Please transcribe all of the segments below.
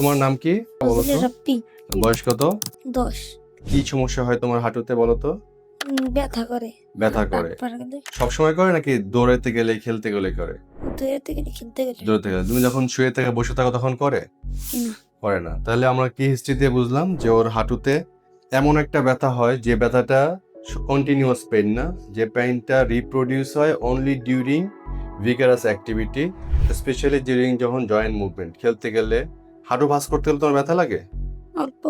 তোমার নাম কি? বলো তো। বয়স কত? দশ। কি সমস্যা হয় তোমার হাঁটুতে বলো তো? উম, ব্যথা করে। ব্যথা করে। পা কিন্তু সবসময় করে নাকি দৌড়াতে গেলে খেলতে গেলে করে? দূরের থেকে খেলতে গেলে। দৌড়াতে গেলে। তুমি যখন শুয়ে থেকে বসে থাকো তখন করে? না। করে না। তাহলে আমরা কি হিস্ট্রি দিয়ে বুঝলাম যে ওর হাঁটুতে এমন একটা ব্যথা হয় যে ব্যথাটা কন্টিনিউয়াস পেইন না যে পেইনটা রিপ্রোডিউস হয় only during vigorous activity specially during যখন জয়েন্ট মুভমেন্ট খেলতে গেলে হাঁটু ভাঁজ করতে গেলে তোমার ব্যথা লাগে? অল্প।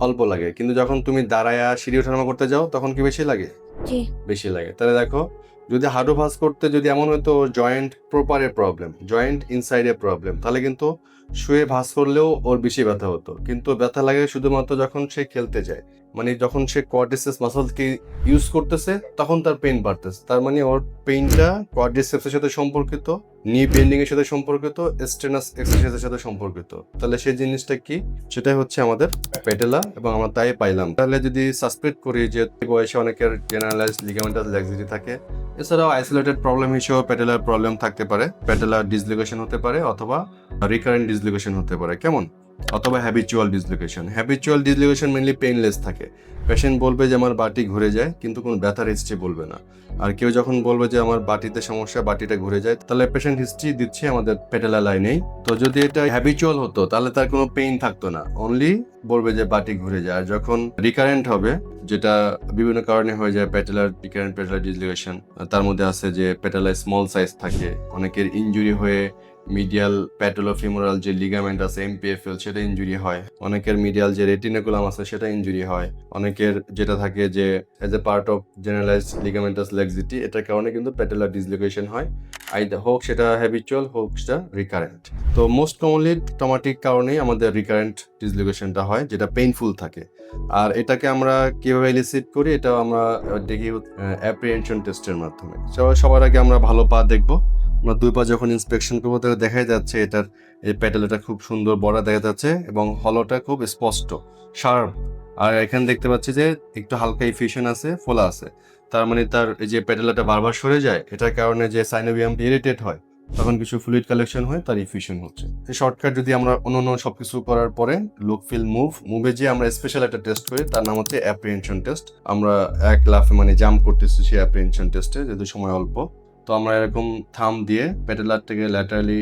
অল্প লাগে কিন্তু যখন তুমি দাঁড়ায়া সিঁড়ি ওঠানামা করতে যাও তখন কি বেশি লাগে? জি। বেশি লাগে। তাহলে দেখো যদি হাঁটু ভাঁজ করতে যদি এমন হয়তো জয়েন্ট প্রপারের প্রবলেম জয়েন্ট ইনসাইডের প্রবলেম তাহলে কিন্তু শুয়ে ভাঁজ করলেও ওর বেশি ব্যথা হতো। কিন্তু ব্যথা লাগে শুধুমাত্র যখন সে খেলতে যায়। মানে যখন সে কোয়াড্রিসেপস মাসলকে ইউজ করতেছে, তখন তার পেইন বাড়তেছে। তার মানে ওর পেইনটা কোয়াড্রিসেপসের সাথে সম্পর্কিত নি বেন্ডিং এর সাথে সম্পর্কিত স্টেনাস এক্সারসাইজের সাথে সম্পর্কিত। তাহলে সেই জিনিসটা কি? সেটাই হচ্ছে আমাদের পেটেলা এবং আমরা তাই পাইলাম। তাহলে যদি সাসপেক্ট করি যে বয়সে অনেকের জেনারেলাইজড লিগামেন্টাল ল্যাক্সিটি থাকে, এছাড়াও আইসোলেটেড প্রবলেম হিসেবে পেটেলার প্রবলেম থাকতে পারে পেটেলার ডিসলোকেশন হতে পারে, অথবা রিকারেন্ট ডিসলোকেশন হতে পারে। কেমন? অথবা habitual dislocation habitual dislocation mainly painless থাকে। পেশেন্ট বলবে যে, আমার বাটি ঘুরে যায়, কিন্তু কোনো ব্যথার হিস্ট্রি বলবে না। আর কেউ যখন বলবে যে, আমার বাটিতে সমস্যা, বাটিটা ঘুরে যায়, তাহলে পেশেন্ট হিস্ট্রি দিচ্ছে আমাদের পেটেলা লাইনেই তো যদি এটা হ্যাবিচুয়াল হতো, তাহলে তার কোনো পেইন থাকতো না। অনলি বলবে যে, বাটি ঘুরে যায়। আর যখন রিকারেন্ট হবে, যেটা বিভিন্ন কারণে হয়ে যায় পেটেলার রিকারেন্ট পেটেলার ডিসলোকেশন তার মধ্যে আছে যে পেটেলার স্মল সাইজ থাকে। অনেকের ইনজুরি হয়ে মিডিয়াল প্যাটোলোফিমোরাল যে লিগামেন্ট আছে এমপিএফএল সেটা ইনজুরি হয়। অনেকের মিডিয়াল যে রেটিনাকুলাম আছে, সেটা ইনজুরি হয়। অনেকের যেটা থাকে যে as a part of generalized ligamentous laxity এটার কারণে কিন্তু প্যাটেলার ডিসলোকেশন হয়। আইদা হোক সেটা হ্যাবিচুয়াল হোক সেটা রিকারেন্ট তো মোস্ট কমনলি টমাটিক কারণেই আমাদের রিকারেন্ট ডিসলোকেশনটা হয়, যেটা পেইনফুল থাকে। আর এটাকে আমরা কীভাবে এলিসিট করি এটা আমরা দেখি অ্যাপ্রিহেনশন টেস্টের মাধ্যমে। সবার আগে আমরা ভালো পা দেখব। আমরা দুই পা যখন ইন্সপেকশন করব, তাহলে দেখাই যাচ্ছে এটার, এই প্যাটেলটা খুব সুন্দর বড় দেখা যাচ্ছে এবং হলোটা খুব স্পষ্ট শার্প আর এখানে দেখতে পাচ্ছি যে একটু হালকা ইফিউশন আছে, ফোলা আছে। তার মানে তার এই যে প্যাটেলাটা বারবার সরে যায়, এটার কারণে যে সাইনোভিয়াম ইরিটেট হয়, তখন কিছু ফ্লুইড কালেকশন হয় তার ইফিউশন হচ্ছে। এই শর্টকাট যদি আমরা অন্য অন্য সবকিছু করার পরে লুক ফিল মুভ মুভে যে আমরা স্পেশাল একটা টেস্ট করি, তার নাম হচ্ছে অ্যাপ্রিহেনশন টেস্ট আমরা এক লাফে মানে জাম্প করতেছি সেই অ্যাপ্রিহেনশন টেস্টে যেহেতু সময় অল্প। তো আমরা এরকম থাম দিয়ে প্যাটেলারটাকে ল্যাটারালি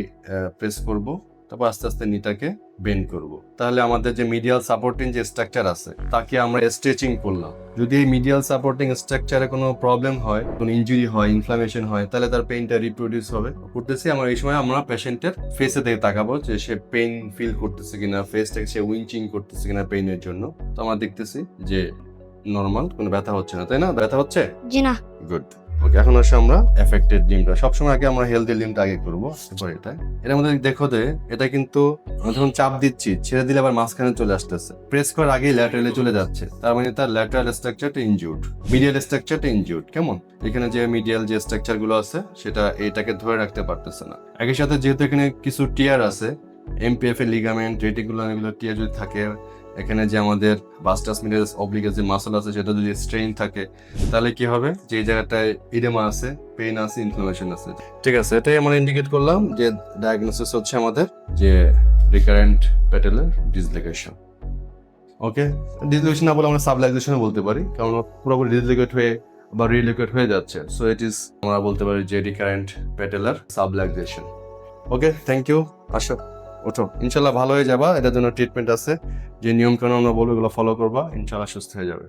প্রেস করব তারপর আস্তে আস্তে নিটাকে বেন্ড করব। তাহলে আমাদের যে মিডিয়াল সাপোর্টিং যে স্ট্রাকচার আছে তাকে আমরা স্ট্রেচিং করলাম। যদি এই মিডিয়াল সাপোর্টিং স্ট্রাকচারে কোনো প্রবলেম হয় কোনো ইনজুরি হয় ইনফ্লামেশন হয় তাহলে তার পেইনটা রিপ্রোডিউস হবে। করতেছি আমরা এই সময় আমরা পেশেন্টের ফেসে দিকে তাকাবো যে সে পেইন ফিল করতেছে কিনা ফেসটাকে সে উইঞ্চিং করতেছে কিনা পেইনের জন্য। তো আমরা দেখতেছি যে নর্মাল কোনো ব্যথা হচ্ছে না তাই না? ব্যথা হচ্ছে? জি না। গুড এখন আসে আমরা এফেক্টেড সবসময় আগে আমরা হেলদি আগে করব এটা মধ্যে দেখো এটা কিন্তু যখন চাপ দিচ্ছি, ছেড়ে দিলে আবার মাঝখানে চলে আসতেছে। প্রেস করার ল্যাটারালে চলে যাচ্ছে। তার মানে তার ল্যাটারাল স্ট্রাকচারটা ইনজুর্ড মিডিয়াল স্ট্রাকচারটা ইনজুর্ড কেমন? এখানে যে মিডিয়াল যে স্ট্রাকচারগুলো আছে, সেটা এটাকে ধরে রাখতে পারতেছে না। একই সাথে যেহেতু এখানে কিছু টিয়ার আছে এমপিএফ এর লিগামেন্ট রেটিকুলার এগুলো টিয়ার যদি থাকে এখানে যে আমাদের বাস্টাস মিডিয়াস অব্লিগাস যে মাসল আছে, সেটা যদি স্ট্রেইন থাকে, তাহলে কি হবে? যে জায়গাটায় ইডেমা আছে পেইন আছে ইনফ্লামেশন আছে। ঠিক আছে, এটাই আমরা ইন্ডিকেট করলাম যে ডায়াগনোসিস হচ্ছে আমাদের যে recurrent patellar dislocation okay dislocation না বলে আমরা সাবলাইজেশন বলতে পারি, কারণ পুরোপুরি ডিসলোকেট হয়ে বা রিলোকেট হয়ে যাচ্ছে। সো ইট ইজ আমরা বলতে পারি যে recurrent patellar subluxation okay thank you আসো। ওঠো। ইনশাল্লাহ ভালো হয়ে যাবা, এটার জন্য ট্রিটমেন্ট আছে। যে নিয়মকানুন আমরা বলব, এগুলো ফলো করবা, ইনশাল্লাহ সুস্থ হয়ে যাবে।